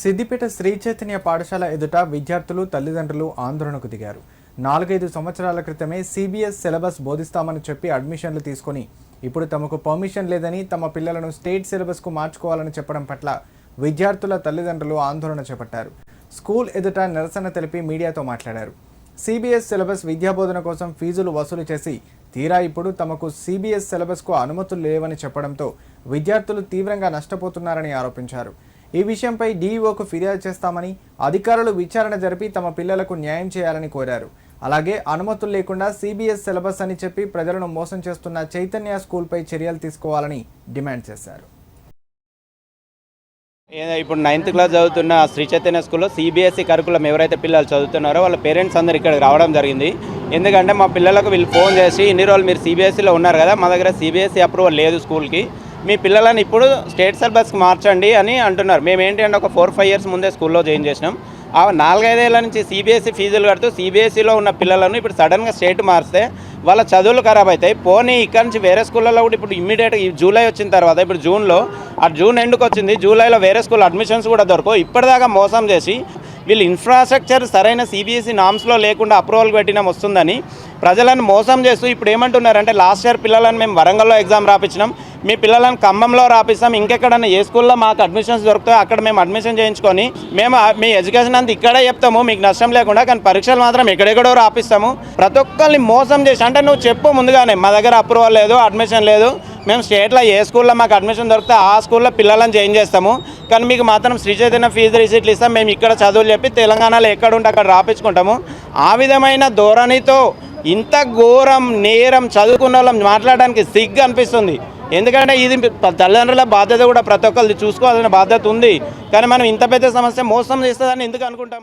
సిద్దిపేట శ్రీ చైతన్య పాఠశాల ఎదుట విద్యార్థులు తల్లిదండ్రులు ఆందోళనకు దిగారు. నాలుగైదు సంవత్సరాల క్రితమే సిబిఎస్ సిలబస్ బోధిస్తామని చెప్పి అడ్మిషన్లు తీసుకొని ఇప్పుడు తమకు పర్మిషన్ లేదని తమ పిల్లలను స్టేట్ సిలబస్కు మార్చుకోవాలని చెప్పడం పట్ల విద్యార్థుల తల్లిదండ్రులు ఆందోళన చేపట్టారు. స్కూల్ ఎదుట నిరసన తెలిపి మీడియాతో మాట్లాడారు. సిబిఎస్ సిలబస్ విద్యాబోధన కోసం ఫీజులు వసూలు చేసి తీరా ఇప్పుడు తమకు సిబిఎస్ సిలబస్కు అనుమతులు లేవని చెప్పడంతో విద్యార్థులు తీవ్రంగా నష్టపోతున్నారని ఆరోపించారు. ఈ విషయంపై డీఈఓకు ఫిర్యాదు చేస్తామని అధికారులు విచారణ జరిపి తమ పిల్లలకు న్యాయం చేయాలని కోరారు. అలాగే అనుమతులు లేకుండా సిబిఎస్ సిలబస్ అని చెప్పి ప్రజలను మోసం చేస్తున్న చైతన్య స్కూల్పై చర్యలు తీసుకోవాలని డిమాండ్ చేశారు. ఇప్పుడు నైన్త్ క్లాస్ చదువుతున్న శ్రీ చైతన్య స్కూల్లో సిబిఎస్ఈ కరికులం ఎవరైతే పిల్లలు చదువుతున్నారో వాళ్ళ పేరెంట్స్ అందరు ఇక్కడికి రావడం జరిగింది. ఎందుకంటే మా పిల్లలకు వీళ్ళు ఫోన్ చేసి ఇన్ని రోజులు మీరు సిబిఎస్ఈలో ఉన్నారు కదా మా దగ్గర సిబిఎస్ఈ అప్రూవల్ లేదు స్కూల్కి. మీ పిల్లలని ఇప్పుడు స్టేట్ సిలబస్కి మార్చండి అని అంటున్నారు. మేము ఏంటంటే అంటే ఒక ఫోర్ ఫైవ్ ఇయర్స్ ముందే స్కూల్లో జాయిన్ చేసినాం. ఆ నాలుగైదేళ్ళ నుంచి సిబిఎస్ఈ ఫీజులు కడుతూ సిబిఎస్ఈలో ఉన్న పిల్లలను ఇప్పుడు సడన్గా స్టేట్ మారిస్తే వాళ్ళ చదువులు ఖరాబ్ అవుతాయి. పోనీ ఇక్కడ నుంచి వేరే స్కూళ్ళలో కూడా ఇప్పుడు ఇమ్మీడియట్గా జూలై వచ్చిన తర్వాత ఇప్పుడు జూన్లో ఆ జూన్ ఎండుకు వచ్చింది జూలైలో వేరే స్కూల్ అడ్మిషన్స్ కూడా దొరకవు. ఇప్పటిదాకా మోసం చేసి వీళ్ళు ఇన్ఫ్రాస్ట్రక్చర్ సరైన సిబిఎస్ఈ నామ్స్లో లేకుండా అప్రూవల్ పెట్టినాం వస్తుందని ప్రజలను మోసం చేస్తూ ఇప్పుడు ఏమంటున్నారంటే లాస్ట్ ఇయర్ పిల్లలను మేము వరంగల్లో ఎగ్జామ్ రాపించినాం మీ పిల్లలను ఖమ్మంలో రాపిస్తాం. ఇంకెక్కడన్నా ఏ స్కూల్లో మాకు అడ్మిషన్స్ దొరుకుతాయో అక్కడ మేము అడ్మిషన్ చేయించుకొని మేము మీ ఎడ్యుకేషన్ అంతా ఇక్కడే చెప్తాము. మీకు నష్టం లేకుండా కానీ పరీక్షలు మాత్రం ఎక్కడెక్కడో రాపిస్తాము. ప్రతి ఒక్కరిని మోసం చేసి అంటే నువ్వు చెప్పు ముందుగానే. మా దగ్గర అప్రూవల్ లేదు అడ్మిషన్ లేదు. మేము స్టేట్లో ఏ స్కూల్లో మాకు అడ్మిషన్ దొరికితే ఆ స్కూల్లో పిల్లలను చేంజ్ చేస్తాము. కానీ మీకు మాత్రం శ్రీ చైతన్య ఫీజు రిసీట్లు ఇస్తాం. మేము ఇక్కడ చదువులు చెప్పి తెలంగాణలో ఎక్కడ ఉంటే అక్కడ రాపించుకుంటాము. ఆ విధమైన ధోరణితో ఇంత ఘోరం నేరం చదువుకున్న వాళ్ళం మాట్లాడడానికి సిగ్గు అనిపిస్తుంది. ఎందుకంటే ఇది తల్లిదండ్రుల బాధ్యత కూడా ప్రతి ఒక్కరిది చూసుకోవాల్సిన బాధ్యత ఉంది. కానీ మనం ఇంత పెద్ద సమస్య మోసం చేస్తుందని ఎందుకు అనుకుంటాం?